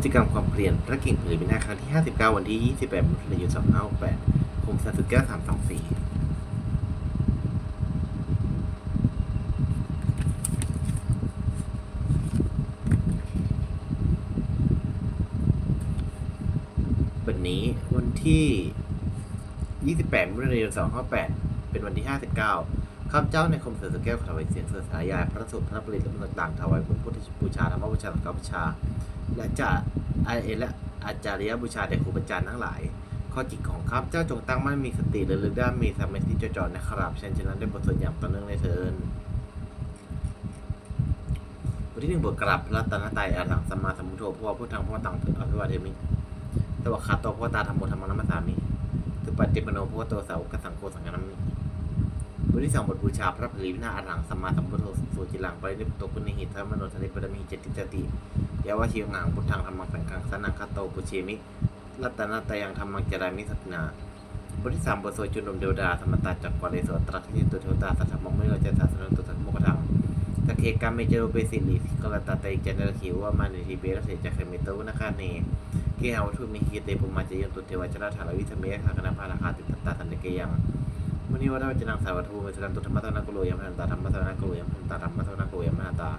กิจกรรมความเปลี่ยนพระกิ่งเผยเป็นหน้าครั้งที่ 59 วันที่ 28มิถุนายน2568คมสันสุดแก้ว324วันนี้วันที่ 28มิถุนายน258 เป็นวันที่ 59 ข้าพเจ้าในคมเสือสแก้วถวายเสียงเสือสายาย พระสุพระปริตและต่างๆถวายบุญพุทธบูชาธรรมบูชาสังฆบูชา และจะอาเอและอาจารยบูชาแด่ครูบาอาจารย์ทั้งหลาย ข้อจิตของข้าพเจ้าจงตั้งมั่นมีสติระลึกได้มีสมาธิจดจ่อนะครับเช่นฉะนั้นได้บทสวดอย่างต่อเนื่องในเทินบทที่หนึ่งบทกราบพระตนตรัยอาหังสัมมาสัมพุทโธพระพุทธังพระตังถึงอภิวาเทมิตวะคาโตพระตาธรรมโมธรรมนัมมสสามิตุปฏิปโนพระโตสาวกสังโฆสังฆนามิบทที่สองบทบูชาพระผลีวินาอาหังสัมมาสัมพุทโธสุจิลังปรินิพพุตโตปุณิหิตธรรมโนทะเลปรมิหิเจติจติ ยาวชิวงังพุทธังธรรมังสังฆังสนังคาโตปุเชมิรัตนาตายังธรรมังจารามิสัตนาบทที่สามบทสวดจุนดมเดวดาธรรมตาจักรวาเลสวตรัสที่ตุเทวตาสัทธมงไม่เราจะศาสนาตุสัตโมกทังสกเคกามเมเจโรเปสิลิสิกลตาเตจันทรขิวว่ามานิทิเบรเสจักเมโตวนาคาเนเกหาวัตถุมิหิเตปุมาจยันตุเทวจราธารวิธเมฆาคณภาราคาติตตาสันเกยังมุนีวัฏวัจนังสาวัตถุเมสรันตุธรรมะทนากุโลยมหันตาธรรมะทนากุโลยมหันตาธรรมะทนากุโลยมหันตา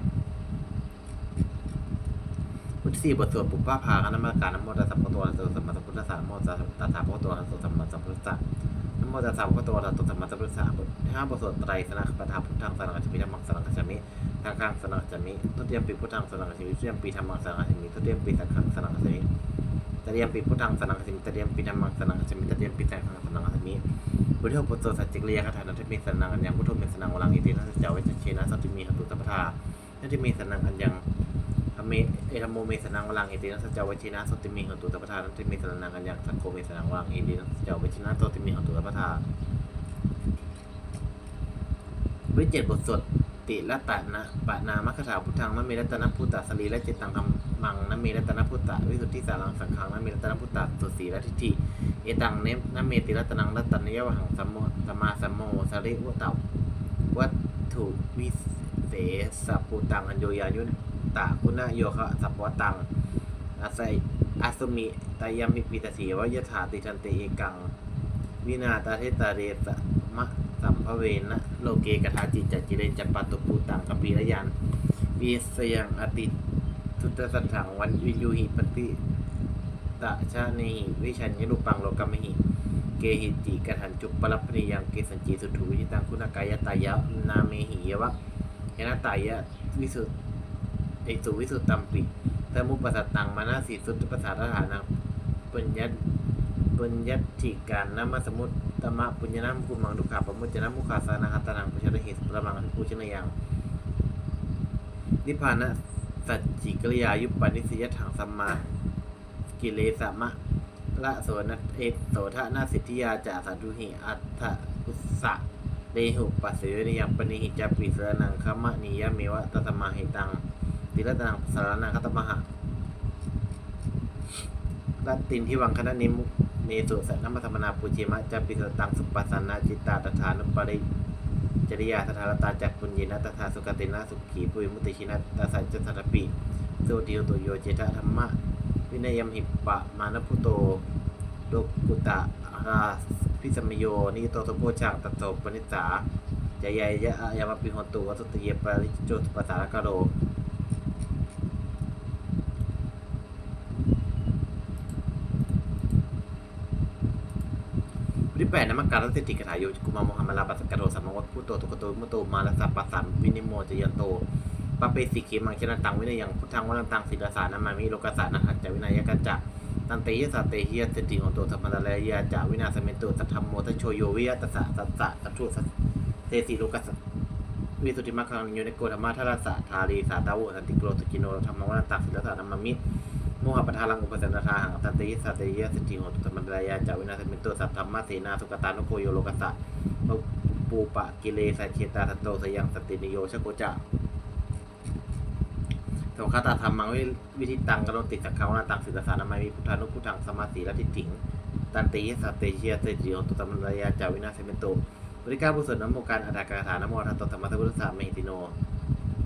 บทที่สี่บทสวดปุพพาภาคณมการนโมตัสสะพระตัวสัมมาสัมพุทธัสสะนโมตัสสะตัสสะพระตัวสัมมาสัมพุทธัสสะนโมตัสสะพระตัวสัมมาสัมพุทธัสสะบทที่ห้าบทสวดไตรสนะปะทาพุทธังสนังกัจจมิธรรมังสนังกัจจมิทางข้างสนังกัจจมิทุติยมปีพุทธังสนังกัจจมิทุติยมปีธรรมังสนังกัจจมิทุติยมปีสังฆังสนังกัจจมิตติยมปีพุทธังสนังกัจจมิตติยมปีธรรมังสนังกัจจมิตติยมปีสังฆังสนังกัจจมิบทที่หกบทสวดสัจจิกริยคาถานันทมิสนังอัญญังพุทโธเมสนังวลังอิตินัสเจาเวชเชนะสัตติมีหตุตัพพทานันทิมีสนังอัญญัง เมเอธรรมโมเมสนังวลังเอตินัสเจาวิชินะสติมีหัตุตปทานันติเมสนังอัญญังสังโฆเมสนังวลังเอตินัสเจาวิชินะสติมีหัตุตปทาวิเจ็ดบทสวดติละตะนะปะนามคคาถาพุทธังนเมรัตนพุตตะสรีและเจตตังธรรมังนเมรัตนพุตตะวิสุทธิสารังสังขังนเมรัตนพุตตะสุสีและทิฏฐิเอตังเนมนเมติรัตนังรัตนยวหังสัมโมสมาสัมโมสริวุตตวัตถุวิเศษสัพพุตังอัญโยยายุน ตาคุณะโยคะสัพพตังอาศัยอาสมิตายามิปิตสีวยถาติทันเตเอกัง วินาตาเทตาเรสมะสัมภเวนะโลเกกถาจิตจัจิเรนจัปาตุปูตังกัปปีระยันวิสยังอติทุตสัถังวันวินยูหิปฏิตะชาเนหิวิชัญญลุปังโลกัมมหิ เกหิติกทันจุปรับปริยังเกสัญจีสุทุวิจิตังคุณกายตายะนาเมหิยวะเหนะตายะวิสุ เอกสุวิสุตตัมปิสมุปปัสสตังมานาสีสุตปัสสะฐานังปุญญตปุญญติการนามาสมุตตมะปุญญนามกุมังดุขาปมุจจนะมุขาสานาหัตตนังปุชรหิสประมังภูชนยังนิพพานะสัจจิกริยายุปปนิสยถังสัมมากิเลสมะละโสนเอโสทะนาสิทธิยาจาสัตุหิอัตถอุสสะเดหุปัสสยนิยังปนิหิจาปิสรนังคมะนิยเมวะตัตมาหิตัง ติรัตนังสารนังคตมหะรัตตินที่วังคณะนิมุเนสุสันนมัธรรมนาปุจิมะจะปิสตังสุปัสสนาจิตตาตถานุปริจริยาสถารตาจักปุญญินะตถาสุกตินะสุขีปุยมุติชินะตาสัจจสัตปิสุติโยตุโยเจตธรรมะ วินัยมหิปะมานพุโตโลกุตะราพิสมโยนิโตตุโพชางตโตปนิสสาจายายะยามาปิหนตุวัตติเยปริจโจตุปัสสารกโร บทที่ แปดนมักการรัตติกถาโยกุมาโมหัมมาลาปัสกะโรสัมมวัตพุโตตุกโตมุโตมาลาสัปปัสสัมวินิโมจยันโตปะเปสิกิมังชนะตังวินัยยังพุทธังวันันตังศิลสานามามิโลกัสสะนะหัจจวินัยกัจจะตันเตยสัตเตหิยสติโหโตสัมมาลายะจาวินาสเมนโตสัทธรรมโมทัชโชโยวิยะตัสสะสัสสะสัตถุสัเตสีโลกัสวิสุทธิมัคคังโยนิโกธรรมะทารัสสะทารีสาตาโวสันติโกรตุกิโนธรรมวันันตังศิลสานามามิ มหะปทาลังอุปสันตทาหังตันติยสัตติยสติโหตุตมันดายาจาวินาสมินโตสัพธรรมะเสนาสุกตานุโกโยโลกัสสะปูปะกิเลสเชตาทันโตสยังสตินิโยชโกจะสงคตาธรรมังวิธิตังกโนติสักขาวนาตังศิลสานามัยมีพุทธานุพุทธังสมาสีและทิฏฐิงตันติยสัตติเชียสติโหตุตมันดายาจาวินาสมินโตบริการบุษนนโมการอัตถกาถานโมทัตโตธรรมะพุทธสามิติโน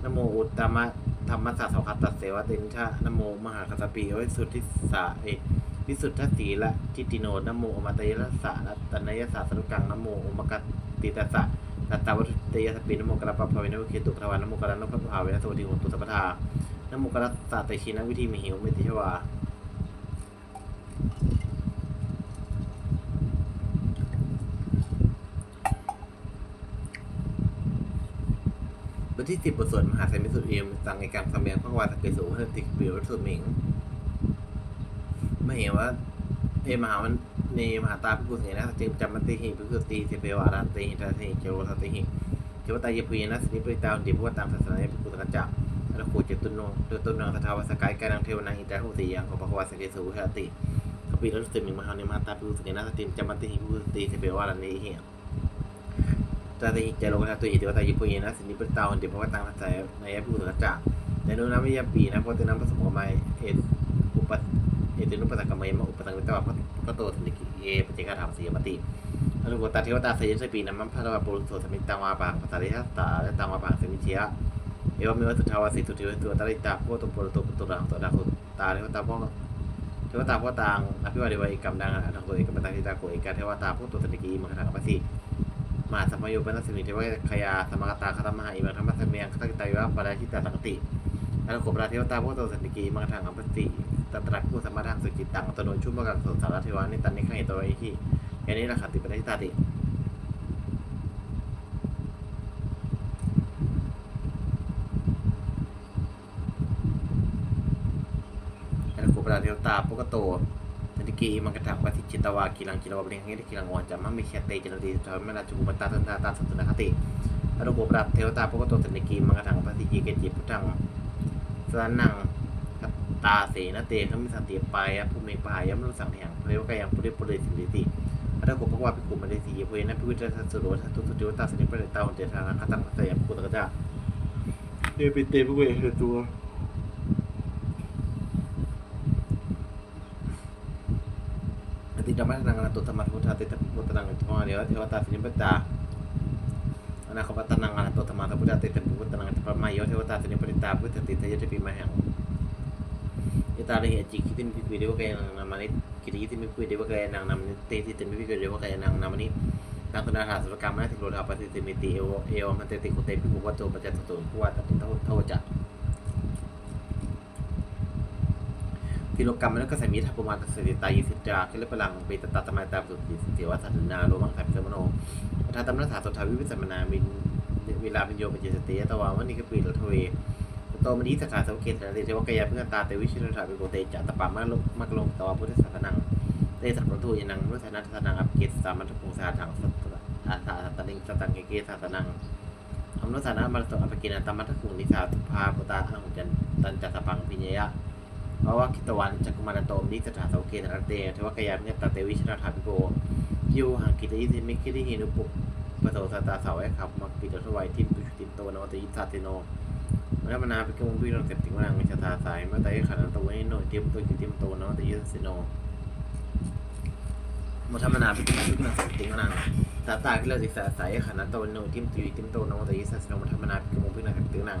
นโมอุตตมะธรรมสัสสะคัตตเสวะเตนชะนโมมหาคัสสปีวิสุทธิสาเอวิสุทธสีละทิติโนนโมอมตยรัสะรัตนยสสะสรุกังนโมอมกัตติตสะตัตตาวัตเตยสปีนะโมกระปภาเวนวิเคตุทวานโมกระนพภาเวนสวัสดิโหตุสัพพทานโมกระสะเตชินวิธีมิหิวเมติชวา ทที่สิบบทสวดมหาไซมิสุเอียมสังในการสำเนียงพระวาสเกสูเฮติกปิวสุดหมิงไม่เห็นว่าเอมหาวันในมหาตาพิกุลเสนะจึงจำมันติหิพิกุตีเสเปวารันติหิทัสหิเจโรสติหิเจวตายพุยนะสินิปริตาดิบว่าตามศาสนาพิกุลกัจจะอรคูเจตุนโนโดยตุนนางสทาวสกายกานังเทวนาอิตาหุติยังของพระวาสเกสูเฮติขปีรัสมิงมหาในมหาตาพิกุลเสนะจึงจำมันติหิพิกุตีเสเปวารันติหิ ตาติเจลกนาตุหิติวตายิปุยนะสินิปตาหันติภวตังทัสสะในยพุทธกัจจะในนู้นนะวิยาปีนะเพราะเตินัมผสมกับไม้เออุปเอตินุปสักกรรมยมอุปสังวิตวะพระโตสันติกิเอปเจกธรรมสียมติอนุโกตาเทวตาเสยสปีนะมัมพระวะปุรุโสสมิตังวาปังภาษาริทัสตาและตังวาปังสมิเชียเอวเมวสุทาวาสิตุเทวตัวตาริตาพวตุปุรุโตปุตุรังตัวดาคุตาเทวตาพวเทวตาพวตังอภิวาเดวะอิกัมดังอัตถโกเอกปัตติตาโกเอกาเทวตาพวตุสันติกิมังคังปะสิ มาสัมโยปนัสมิเทวะขยาสมกตาคตมหาอิมังธรรมสเมียงคตกิตายวะปราชิตาสังติอนุโกปราเทวตาพุทโตสันติกีมังทังอัมปติตตรักผู้สมาทางสุจิตตังตโนชุมกังสสารเทวานิตันนิขังตัวอิทิแค่นี้ละขันติปริตาติอนุโกปราเทวตาปุกตัวากีลังกิลวะเบริงเฮติกีลังวอนจามัมมิเชเตจนติธรรมนาจุกุปตาตันตาตาสัตตนาคติอนุโกปราเทวตาปกโตสันติกีมังกถังวัติจีเกจิพุทธังสรนังคัตตาเสนเตขมิสันติปายภูมิปายะมนุสังเถียงเรวกายังปุริปุริสิริติอนุโกภควาภิกขุมันเดสีเวนะพิวิตรสัสสุโรทัตุสุติวตาสนิปเรตาหุนเตทานังคตังสยามปุตตะกะเดปิเตภเวเหตัว อ ติดามัตนังอนัตตุธรรมะพุทธาติตพุทธนังอิทวาเดียวเทวตาสินิปตาอนาคตนังอนัตตุธรรมะพุทธาติตพุทธนังอิทวามายโยเทวตาสินิปตาพุทธติทยติปิมาหังอิตาลิเหจิคิติมิพิเดวกายนังนามานิกิติคิติมิพิเดวกายนังนามนิเตติติมิพิเดวกายนังนามานินังตุนาหาสุรกรรมนะติโรธาปฏิติมิติเอวเอวมันเตติคุเตปิภุวัตโตปัจจตุภุวัตติทวทวจัก กิโลกรรมมันก็สมิทัพประมาณสติตายิสิตราคือเรื่องพลังเบตตาตมาตาสุติสิวัฒนาโลมังคับเจมโนถ้าตำนักษาสุทาวิวิสัมนาวินเวลาเป็นโยปเจสติยตวาวันนี้ก็ปีรทเวโตมณีสถาสเกตเทวกายเพื่อตาเตวิชิรถาวิโกเตจัตปามากลมากลงตวพุทธศาสนังเตสัพพทุยนังรุทนัทนังอัปเกตสามัตภูสาถังสัตอาสาตลิงสตังเกศาสนังอมนุสานามาตอัปกินาตมัตคุนิสาทุภาปุตาอังจันตันจัตปังปิญญะ เพราะว่าคิตวันจักรมารโตมนิสถาสาเกตระเตเทวกายามเนี่ยตาเตวิชนาถาพิโกยิวหังกิตยิสิมิคิริหินุปุปะโสสตาสาวไอขับมักปิดทวายทิมตุตินโตนวติยิสาติโนมันมนาพิกมพิโรเสติวนังมิชตาสายมาไตขันตัวนี้โนทิมตุติมโตนวติยิสิโนมุทมนาพิกมพิโรเสติวนังตาตาคิเลสิสาสายขันตัวโนทิมตุติมโตนวติยิสาสิโนมุทมนาพิกมพิโรเสติวนัง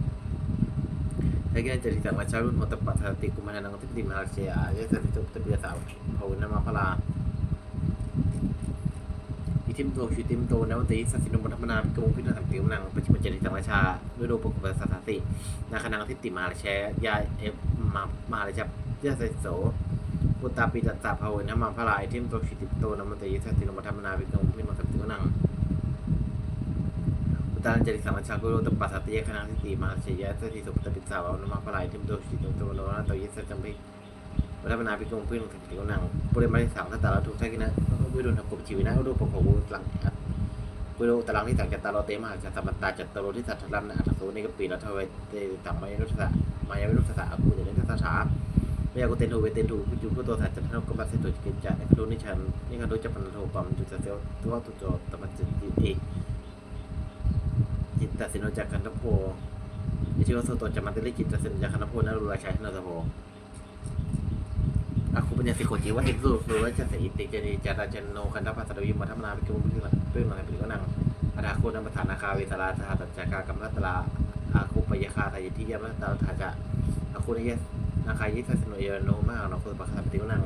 มธรรมนาพิมพิณังสัมปิวนังผู้บริยมุโดยให้โกเวปรสันเวสังปิโยนังทาตาสังแก่ขาปิโยปฏิกุมเลยติโกสัพพะสัมปิติกุนังเพื่อมันจะสังวาชาทัตตลอดทุกภาษาสติขนามนังอัติติมันสียสุติสุปตปิเดสาภาวนามาพราดิมตัวคือทิมตัวน้องตัวยินสตินมธรรมนาพิมพิณังสัมปิวนัง Lagi jadi sama calon mau tepat hati kumana nang tipi di Malaysia aja tadi tu tapi biasa kau nama pala itim tu itim tu nama tadi sasi nomor mana kemungkinan tapi menang pasti menjadi sama cha ด้วยรูปภาษาสตินาคณะทิติมาเลเซียยาเอมามาเลเซียยาไซโซพุตตาปิจัตตาภาวนามาพลายทิมตัวชิติโตนามตยิสัตินมธรรมนาวิกงพิมพ์สัมติวนัง Utalan jadi sama cakulo tempat satu ya karena sisi mahasiswa itu di seputar di sawah nama apa lain tim dos di tempat orang atau ya sampai pada menapi kumpul untuk diunang boleh mari sama setelah tuh saya kena gue udah cukup ciwina udah pokok gue telang gue กุโลตารางที่สังจัตตาโรเตมหาจัตตาบัตตาจัตตาโรที่สัตถลัมนะอัตโสนิกปีนัทเวเตตัมมายนุสสะมายาวินุสสะอกุเดนิทัสสะเมียกุเตนทูเวเตนทูพุจุพุโตสัจจันทนกบัสเสตุจิกิจจะนิคดุนิชันนิคดุจัปนโทปัมจุตเสวตัวตุโจตมัจจิติเอ จิตตสิโนจักขันธโพอิชิวสุตโตจัมมันติลิจิตตสิโนจักขันธโพนะรูราชัยนรสโพอาคุปัญญาสิโคจิวะเอกสุสุวัชสิติเจนิจาราจนโนคันธปัสสะวิมัทมนาภิกุมุทิลังเรื่องอะไรเป็นก็นังอานาคตนัมปทานาคาเวตลาสหตัจจักากรรมรัตลาอาคุปยาคาทายทิยามรัตลาทาจะอาคุนยสนาคายิสัสโนเยโนมากนโคปะคสปติวนัง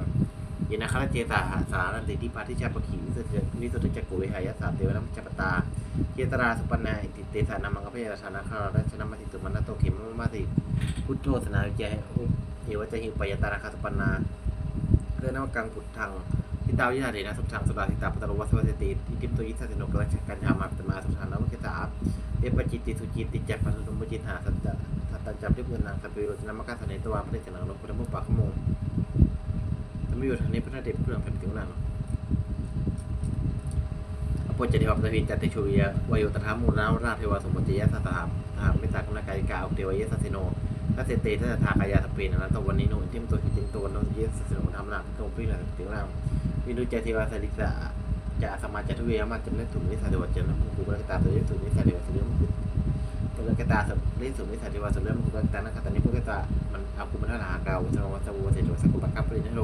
ยินาคาเจตาสารันติทิปาทิชาปขีวิสุทธิจักกุวิหายสาเตวนัมจัปตา เยตราสุปนาอิติเตสานามังกเพยราชานาคาราชนามาติตุมันาโตเขมมาติพุทโธสนาเจเอวจะหิปยตราคาสุปนาเรื่องนวกังพุทธังทิตาวิชาเดนะสุชังสุดาทิตาปตรวัสวัสติติทิมตุยิสัตโนกรัชกัญญามาตมาสุชังนวกิตาเอปจิตติสุจิตติจักปัสสุมุจิตหาสัตตสัตตัญจับเรียบเงินนางสัพพิโรจนามกัสเนตวามพระเดชนางโลกุตมุปปะขโมงธระมยุทธานิพระเดชเครื่องแผ่นติวนัง ปุจจติวัปตวิจัตติชูยะวโยตถามูลนาราเทวสมุจยะสัตตาหามมิตากรรมกายกาอุเทวยะสัสิโนถ้าเสเตถ้าทากายาสเปนนะตวันนี้โน่นที่มันตัวจริงตัวโน่นเยสสนุนทำหนักตรงพี่หนักถึงเราวินุจเทวาสลิสะจะสมาจัตุเวียมาจำเล่ตุนิสัยเดวัจนะมุกุบรกตาตัวเยสุนิสัยเดวัจนะมุกุบรกตาสับเล่สุนิสัยเดวัจนะมุกุบรกตานะคตานิพุกตามันอากุมันท่าหาเกาสนวัสวุเสจสกุปกัปปรินโล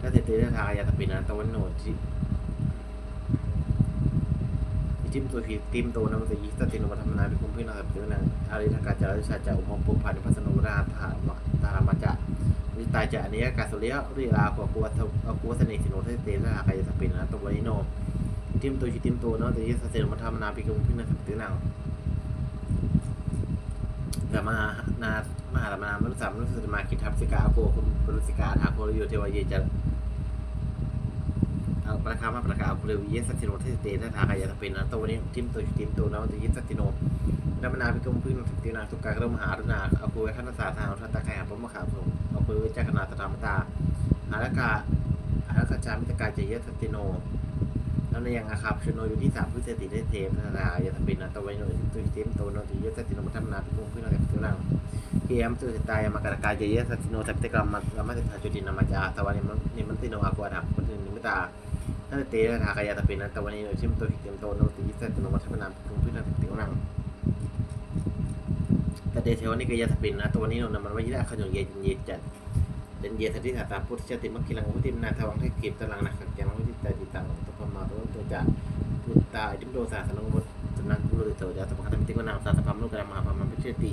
ถ้าเสเตถ้าทากายาสเปนนะตวันโน่นที่ จิ้มตัวผีติมโตนะมันจะยิสตินวัฒนาพิคุมพินาสับเรื่อนั้นอาริทกาจาริชาจะอุปมงปุพันธ์พัสนุราธาตามาจะวิตาจะอันนี้กาสุเลียรีลากัวกัวกัวสนิสิโนเทเตนะกายสปินนะตัวนี้โนจิ้มตัวจิ้มตัวนาะจะยิสตินวัฒนาพิคุมพินาสับเรื่อนั้นแต่มานามหาธรรมนามนุสามนุสติมาคิทัพสิกาโกคุณปรุสิกาทาโคโยเทวเยจะ ประคามาประกาศเรวิเยสัติโนเทสเตนะทากายาตเป็นนะตัวนี้ทิมตัวทิมตัวนะมันจะยิสัติโนนามนาพิกมพึ่งสัตินาสุกกากรมหารุณาเอาคุยขันศาสาทางทัตตะไคหาพมขาพงเอาคุยจักนาตธรรมตาอารักาอารักาจามิตกาเจยสัติโนแล้วในยังอาคาพชโนอยู่ที่สามพฤศจิกายนเทพนาายาตเป็นนะตัวนี้ตัวทิมตัวโนติเยสัติโนมัทนาพิกมพึ่งอะไรตัวนั้นเกียมตัวตายมากรกายเจยสัติโนสัตติกรรมละมัสตาจุตินามาจาสวานิมันนิมันติโนอากัวดับคนอื่นนิมิตา ถ้าเตะทากายาตะเป็นนะแต่วันนี้เราชิมตัวผิดเต็มโตโนติยิสตโนมัทนามตรงพื้นทางติวนังแต่เดเทวนนี้กายาตะเป็นนะตัววันนี้เรานมันไว้ยี่ได้ขยนเย็นเย็นจัดเดนเยสติสาตาพุทธเจ้าติมักกิลังพุทธิมนาทวังให้เก็บตารางนักขัดแย้งพุทธิตาจิตังตุพมาตัวตัวจะพุทตาดิมโดสาสนงมุตสนังกุลตัวจะตปะคันติกนางสาสพัมโลกรามหาพัมมันพิเชติ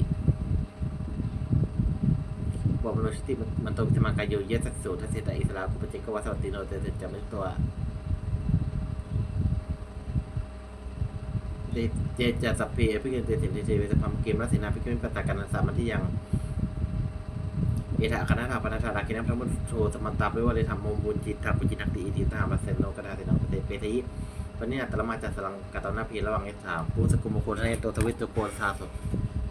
บอกมนุษย์ที่มันตรงจะมากายโยเยสัตสูทัศเสตอิสลามกุปเจกวัสวัติโนเตจะไม่ตัว เจจะสัพเพพิกินเตสินเตเจเวสพัมเกมรัสินาพิกินปตากันสามันที่ยังเอถาคณะถาปนาธาราคินัมทั้งหมดโชสมันตาด้วยว่าเลยทำมบุญจิตทับปุจินักติอิทิตามาเซนโนกระดาสินังเตเปทีวันนี้อัตลมาจัสลังกัตนาพีระหว่างเอถามผู้สกุมโคทในตัวทวิตตัวโกนซาส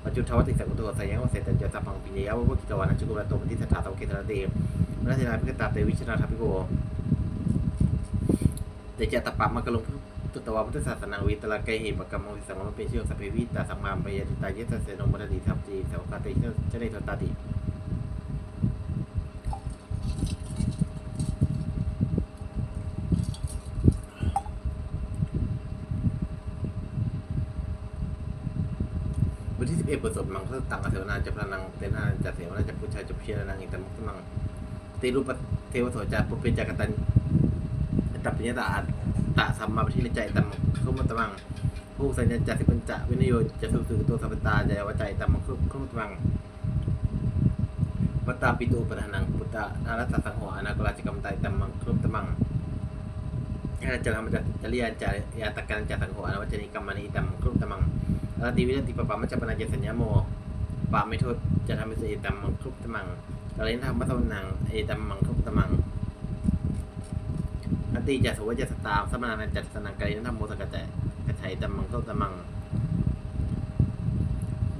ปัจจุทวัติสังตัวสายังว่าเสร็จจะสัพพังปิญญาวะกิจวันะจุกุระตัวปฏิสัทธาตวเกตระเดมรัสินาพิกตาเตวิชนาทัพิโกเตจะตปะมากระลง ตุตวาพุทธศาสนาวิตละไกเหมกรรมวิสังมเป็นเชื่อสัพเพวิตาสัมมาปยติตายะเสนมรติทัพจีสาวกาติเจริญตาติวันที่11เปิดบทสดมังก็ต่างกับเทวนาจะพระนังเตนาจะเทวนาจะผู้ชายจะพิจารณาอิตมุขมังตีรูปเทวโสจะปุเปจักตันตับปัญญาตา ตะสัมมาปฏิริใจตัมคุมตมังผู้สัญญาจัสิปัญจะวินโยจะสุสุตัวสัพพตาใจวใจตัมคุคุมตมังวัตตาปิตูปทานังพุทธนารัตสังโฆอนาคราชกรรมไตตัมมังคุมตมังอาจารย์ธรรมจัจริยาจายาตกันจัสังโฆอนาวัจนิกรรมณีตัมคุมตมังอรติวิรติปปามัจจปนาเจสัญญาโมปาไม่โทษจะทำให้เสตัมมังคุมตมังกาเลนธรรมะตนังเอตัมมังคุมตมัง ติจะสวยจะสตาสมานันจัดสนังไกรนันทำโมสกะแจกระชัยตัมมังเข้าตัมมัง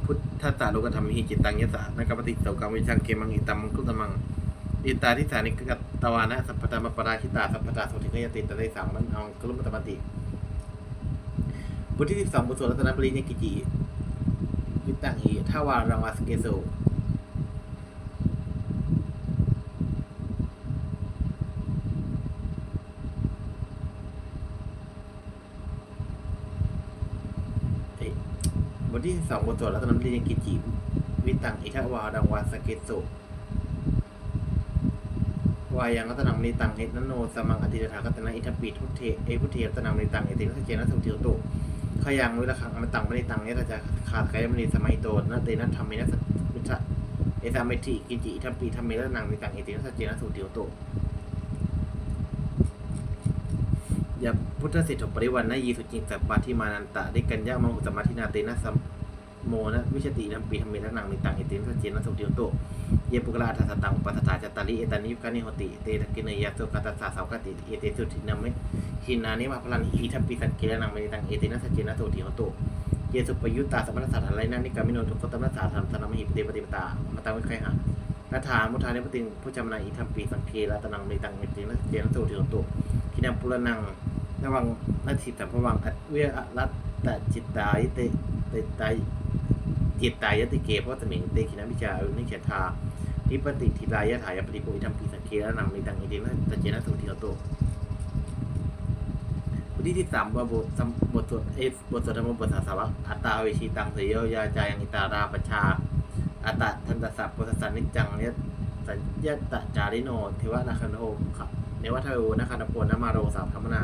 พุทธตาโลกธรรมหิจิตตังยะสะนักปฏิโตกรรมวิชังเกมังอิตัมมังคุตมมังอิตาทิสานิกตตวานะสัพพตามปราชิตาสัพพตาโสติกยติตะไดสังมันเอากลุมตมติบทที่สิบสองบทสวดรัตนปริญญกิจิวิตังอีทาวารังวาสเกโซเอ้ยบ ที่สองบทสวดรัตนปริญญกิจิวิตังอีทาวารังวาสเกโซวายังรัตนังมณีตังเอตนโนสมังอติถาคตนะอิทปิทุเทเอพุเทรัตนังมณีตังเอตินัสเจนะสุติโตขยังวิระคังอมตังมณีตังเอตจะขาดไกยมณีสมัยโตนะเตนะธรรมินัสมิทะเอสามิทิกิจิอิทปิธรรมิรัตนังมณีตังเอตินัสเจนะสุติโตยาพุทธสิทธิปริวันนะยีสุจิงสัปปาทิมานันตะไดิกัญญามหุสมาธินาเตนะสัม โมนะวิชตินัมปีธรรมิรัตนังมีตังเอตินัสเจนะสุติโตเยปุกลาทัสตังปัสสตาจตาริเอตานิยุคานิโหติเตตะกินยาสุกัตสาสาวกติเอเตสุตินามิหินานิมาพลันอีทัปปิสักกิรนังมณิตังเอตินัสเจนะโสติโตุเยสุปยุตตาสัมปนัสสะทันไรนันนิกามิโนทุกขตัมนัสสะทันสนามหิปเตปฏิปตามาตังวิไคหะนัทามุทานิปติงผู้จำนาอิทัมปีสังเครัตนังมณิตังเอตินัสเจนะโสติโตุคินังปุรนังระวังนัตถิตัมภวังอัตเวอรัตตจิตตายเตเตตาย จิตตายติเกเพราะสมิงเตคินาวิจานิเฉทานิปติทิรายะถายปฏิปุอิธรรมปีสังเคระนังในตังอิเดนะตะเจนะสุติโตบทที่ที่สามว่าบทสัมบทสวดเอบทสวดธรรมบทสาสาวะอัตตาเวชีตังเสยโยยาจายังอิตาราปชาอัตตะทันตสัพพุทธสันนิจจังเนสัญญตะจาริโนเทวนาคันโทเนวัทโวนาคันโปนมาโรสามธรรมนา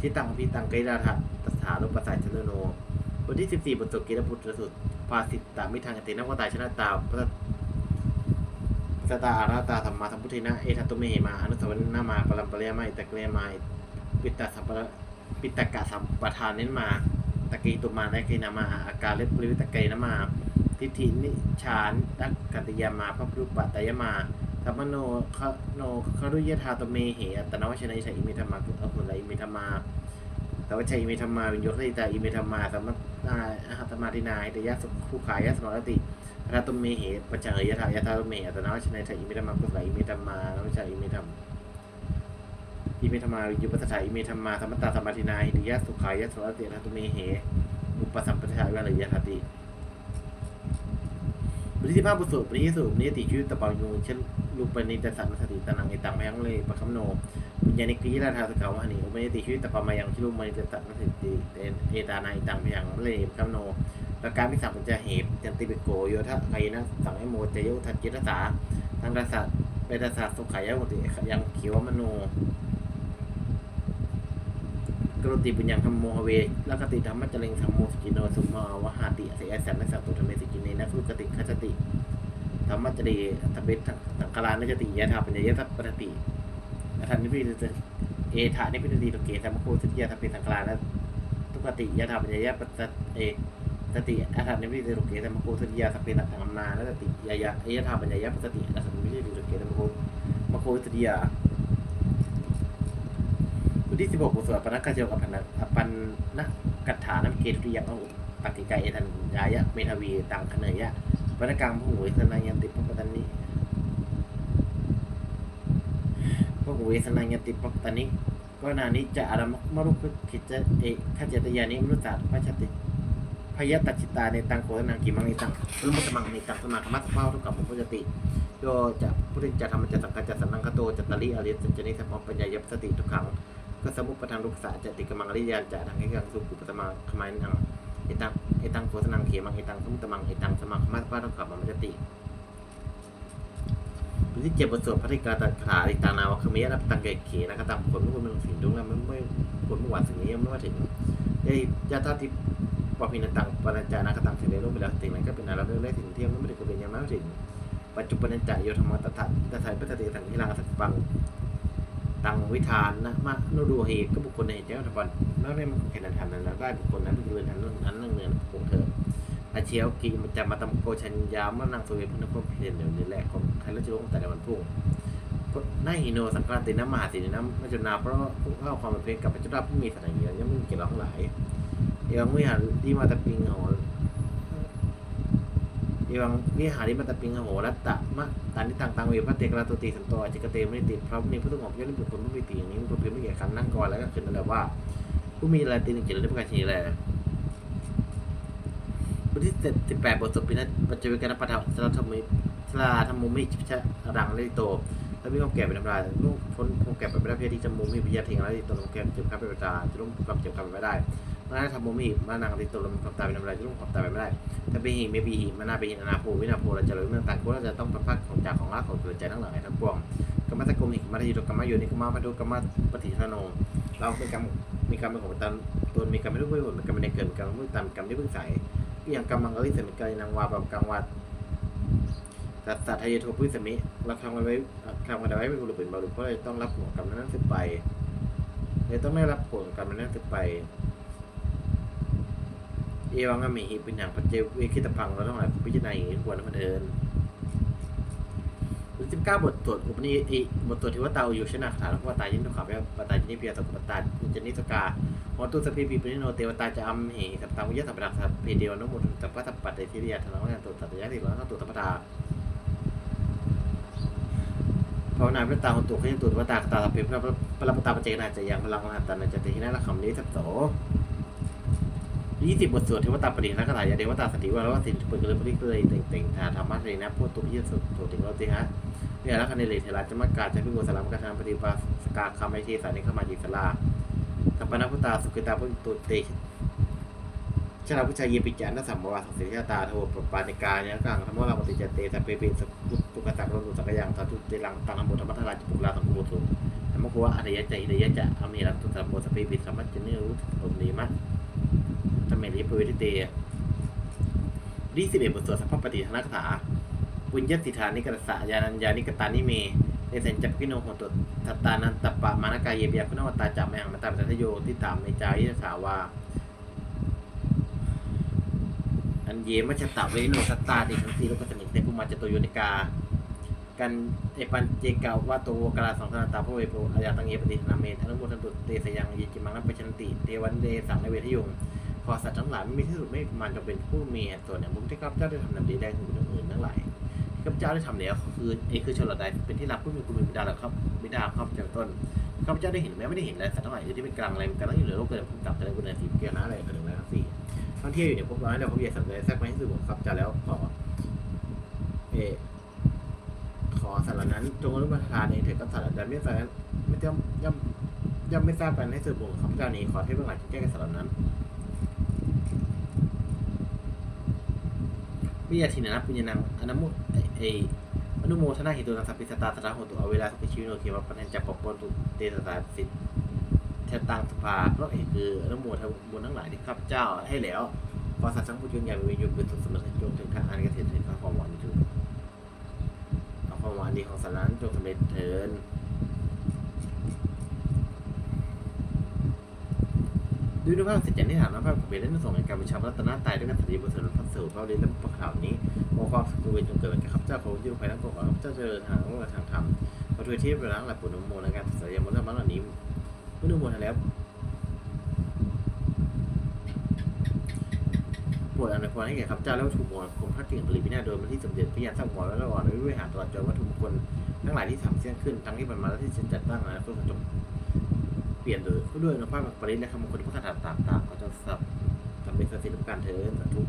ทิตังพิตังไกราทัตถาลุปสัยชนโนบทที่สิบสี่บทสวดกีรพุทธสุด ภาสิตตามิทางอตินวตายชนะตาพระสตาอาราตาธรรมาสัมพุทธินะเอทัตุเมหิมาอนุสาวรนามาปรัมปเรียมาอิตะเกเรมาปิตตสัมปะปิตตกะสัมปทานเน้นมาตะกีตุมาไดกีนามาอาการเล็บริวิตะเกยนามาทิฏฐินิชานดักกัตยามาพระพุทธปัตตยมาธัมมโนคโนคารุยธาตเมเหอัตนวชนะชัยอิมิธรรมาอภุไรอิมิธรรมาตวชัยอิมิธรรมาวิญโยคติตาอิมิธรรมาสัมม นาอาหัตมาตินาหิตยะสุขุขายะสมรติพระตุเมเหตปัจจัยยะถายะถาตุเมอัตนาชนะไทยอิมิธรรมากุศลอิมิธรรมานัวชาอิมิธรรมอิมิธรรมาวิจุปัสสะอิมิธรรมาธรรมตาธรรมาทินาหิริยะสุขายะสุรติทัตุเมเหอุปสัมปทาวิริยะทัติบริธิภาพบุสุปริสุปริยติชีวิตตะเปายุงเช่น รูปนิตสัมสติตนังเอตังพยังเลยปะคัมโนปุญญานิกิราธาสกาวหานิอุปนิติชีวิตตะปามายังชิรุมนิตสัมสติเอตานาอิตังพยังเลยปะคัมโนประการที่สามปัญจเหตุจันติเปโกโยทะไคนะสังไอโมเจโยทัจจิตสาทางรสะเปตสาสุขายะมุติยังเขียวมโนกรติปุญญังธรรมโมหเวลักติธรรมะจริงธรรมโมสกิโนสุมาวหาติเสยสันนสัตตุธรรมเมสกินเนนะฟุกติคัจติ ธรรมะจริตเบสังคารานจติยะธาปัญญยะทัปปติอทันนิพิตเอธานิพิตติโลเกธรรมโคสิยะทัปเปสังคารานทุกติยะธาปัญญยะปัสเอสติอาถรรพ์ในวิธีรุเกตมโกสติยาสเปนัตังนาและสติยายะเอยธาปัญญายะสติอาถรรพ์ในวิธีรุเกตมโกมโกสติยาบทที่สิบหกบทสวดปนักกะเจียวกับพันปันนะกัถาน้ำเกตุริยังอาปฏิกายเอทันยายะเมทวีตังคเนยะ วรรณกรรมผู้หวยสนายันติปปตันนิพวกหวยสนายันติปปตันนิก็นานิจะอารมมรุกขิจเอกขจตยานิมรุตตาพระชติพยตัจิตาในตังโคนังกิมังในตังรุมุตมังในตังสมาคมัสเฝ้าท่ากับผมปกติโยจะพุทธจะทำจะสังกัจจะสันนังคโตจะตาลิอริยสัจนิสัมปัญญายปสติทุกขังก็สมุปปทางลูกสาจะติกมังอริยานจะทางให้กังสุขุปตมาขมายนังเอตัง เอตังโคตนังเขมังเอตังสมุตมังเอตังสมาคมัสเฝ้าเท่ากับผมปกติบทที่เจ็บบทสวดพระธิกาตถาอิตานาวคเมียรับตังเกเขนะครับตามผลไม่ควรเป็นสิ่งดุงแล้วมันไม่ผลเมื่อวานสิ่งนี้ยังไม่มาถึงเอ้ยาตาติปพินันตังปนัญจานาคตังเทเลโลไปแล้วติมันก็เป็นอะไรเรื่องแรกถึงเที่ยงไม่ได้ก็เป็นยังไม่ถึงปัจจุบันจายโยธรรมตถะตถาปตติสังนิรังสัจปัง ตังวิธานนะมาโนดูเหตุก็บุคคลในเหตุเจ้าธรรมแล้วได้มันเห็นทันนั้นแล้วได้บุคคลนั้นเป็นเรือนทันนั้นนั้นเนื่องเนืองเถออาเชียวกีมันจะมาตำโกชัญญามันนางสวยพุทธคุณเพียรเดี๋ยวนี้แหละของไทยราชวงศ์แต่ในวันพุ่งนาฮิโนสังกัดติน้ำมหาติน้ำมัจจุนาเพราะผู้เข้าความเป็นเพลกับพระเจ้าผู้มีสถานียังไม่เกี่ยวกับหลายเอวมือหันที่มาตะปีงอ Iwang wihar di mata pinghol. Iwang wihar di mata pinghol at ta ma tani tang tang เวพระเตกราตุติสันตอจิกเตไม่ติดพระนี้พระต้องออกยอดบุคคลผู้มีตีอย่างนี้บุคคลเพียงไม่แก่คำนั่งก่อนแล้วก็ขึ้นแล้วว่าผู้มีอะไรตีหนึ่งจิตหรือประการชนีแหละวันที่เจ็ดสิบแปดบทสวดปินะปัจจุบันการปะทะสารธรรมิสลาธรรมุมิชะรังเลโตแล้วมีความแก่เป็นธรรมดาลูกพ้นความแก่ไปไม่ได้เพียงที่จะมูกมีพิยาเทิ้งแล้วที่ตนลงแก่เจ็บข้าเป็นประจาจะลุ่มความเจ็บข้าไปไม่ได้ มานาธรรมุมิมานางติตนลมความตายเป็นธรรมดาจะลุ่มความตายไปไม่ได้ถ้าเป็นหิไม่ปีหิมานาเป็นหิอนาโพวินาโพเราจะเลยเมื่อต่างก็เราจะต้องประพักของจากของรักของเกิดใจทั้งหลายทั้งปวงกรรมตะกรมหิกรรมตะยุตกรรมโยนิกรรมพันธุกรรมปฏิทโนเราเป็นกรรมมีกรรมเป็นของตามตนมีกรรมไม่รู้ไม่หมดมีกรรมในเกิดกรรมไม่ตามกรรมที่เพิ่งใส่อย่างกรรมมังกริสมิกายนางวาแบบกลางวัดสัตสัตว์ไทยโทพุทธสมิเราทำกันไว้ทำกันไว้เป็นบุรุษเป็นบารุเพราะเลยต้องรับผลกรรมนั้นสืบไปเลยต้องได้รับผลกรรมนั้นสืบไป เอวังก็มีเป็นอย่างปัจเจเวคิตพังเราต้องหลายพิจารณาอย่างนี้ควรนะเพื่อนเอิญสิบเก้าบทตรวจอุปนิอิบทตรวจที่ว่าตาอยู่ชนะขาแล้วว่าตายินตุขับแล้วปตาจินิเปียตกปตาจนิสกาหอตุสพีปีปนิโนเทวตาจะอัมเหสัพตังวิยสัพพะสัพเพเดวนุมุตตัพพะสัพปัตเตทิริยาธนังวันตุตัตยะติวันตุตัพตาภาวนาพระตาหตุขยันตุพระตาตาสัพเพพระพระตาปเจนาจะยังพลังมหาตันจะเตหินะละคำนี้สัพโส ยี่สิบบทสวดเทวตาปฏินักขายาเทวตาสติวารวสินเปิดเลยปริเกยเต่งเต่งทาธรรมะเรนะพวกตุพิยสุโตติงโรติฮะเนี่ยลักษณะเลเทราจะมากาจะพิโกสลามกทานปฏิปัสกาคามิเชสานิขมาจิสลากัปปนาพุตาสุกิตาพุตุเตชนะพุชายเยปิจานะสัมมวาสังเสยตาโทปปานิกาเนี่ยกังธรรมราปฏิจเตสัพเปเปสกุตุกตักรตุสักยังทัตุเตลังตังธรรมธรรมทราจุกลาสังกุตุธรรมโกวะอริยะใจอิริยะจะอเมรัตุสัมโมสเปปิสัมมัจเจเนรุตมนีมะ ตำแหน่งนี้ปวิทิเตดีสิบเอ็ดบทสวดสัพพปฏิทนาคาถาปุญญสิธานิกรสะยานัญญานิกตานิเมเนสัญจัปพิโนโหตุทัตตานันตปะมานากายเยเบียคุณวัตตาจับแมงมาตาปัตโยที่ตามในจายิสาวาอันเยมัชตะเวโนสตาติขันติโลกสมิเตปุมาจโตโยนิกา กันเอปันเจกาวาโตกาลาสังฆนาตาพระเวโปอายาตังเยปฏิธนาเมอนุโมทันตุเตสยังยิจิมังนัปชันติเทวันเดสังในเวทยง ขอสัตว์ทั้งหลายไม่มีที่สุดไม่มันจะเป็นผู้มีเหตุส่วนอย่างมุมที่ข้าพเจ้าได้ทำนำดีได้ถึงคนอื่นทั้งหลายที่ข้าพเจ้าได้ทำแล้วคือเอคือชนเหลไดเป็นที่รักผู้มีคุณบิดาแล้วครับบิดาครับจาต้นข้าพเจ้าได้เห็นแม้ไม่ได้เห็นอะไรสัตว์ทั้งหลายที่เป็นกลางอะไรกำลังอยู่เหนือโลกเกิดกับทะเลกุณสีเกียรนะอะไรกันถึงแล้วสี่ท่องเที่ยวอยู่ในพบร้อยแล้วพบเหยียดสัตว์เลยแทรกมาให้สื่อของข้าพเจ้าแล้วขอเอขอสัตว์เหล่านั้นจงอนุโมทานาในเถิดกับสัตว์เหล่านั้นไม่ทราบไม่ย่อมย่อมย่อมไม่ทราบกันให้สื่อของข้าพเจ้านี้ขอให้เบื้องหลังแก้กับสัตว์เหล่านั้น วิยาทินะปุญญานังอนมไอไออนุโมทนาเหตุนังสัพพิสตาตระหตุเอาเวลาสัพพิชิวโนเทวปัญจัปปปตุเตสตาสิทเทตังสภาเพราะเอกคืออนุโมทนาบุญทั้งหลายที่ข้าพเจ้าให้แล้วขอสัตว์ทั้งผู้ชนใหญ่มีอยู่เป็นสุสมรจงถึงทางอันกเถิดถึงข้าความหวังดีถึงความหวังดีของสัตว์นั้นจงสำเร็จเถิดด้ วยด้วยว่าสิทธิ์ที่ถามว่าพระเบรได้ส่งให้การบูชาพระรัตนตรัยด้วยกันสติบุตรพระสูตรพระเรียนและพระข่าวนี้ขอความสุขเวรจงเกิดแก่ข้าพเจ้าขอยื่นภายหลังตัวของข้าพเจ้าเจริญทางโลกทางธรรมขอถวยเทียบเวลาหลักปุณโมในการสายมนต์ธรรมะเหล่านี้เมื่อนุโมทนแล้วปวดอันในพรให้แก่ข้าพเจ้าแล้วถูกหมดคมพัดถึงผลิตพินาโดยมันที่สมเด็จพระยาสร้างหมอแล้วระหว่างด้วยหาตลอดจนวัตถุมงคลทั้งหลายที่ทำเสี้ยนขึ้นทั้งที่มันมาแล้วที่จะจัดตั้งนะเพื่อจง ลี่ยนโดยด้วยอนุภาพปริศและคำมงคลที่พระคาถาต่างๆก็จะสับทำเป็นสถิติการเถิดสาธุ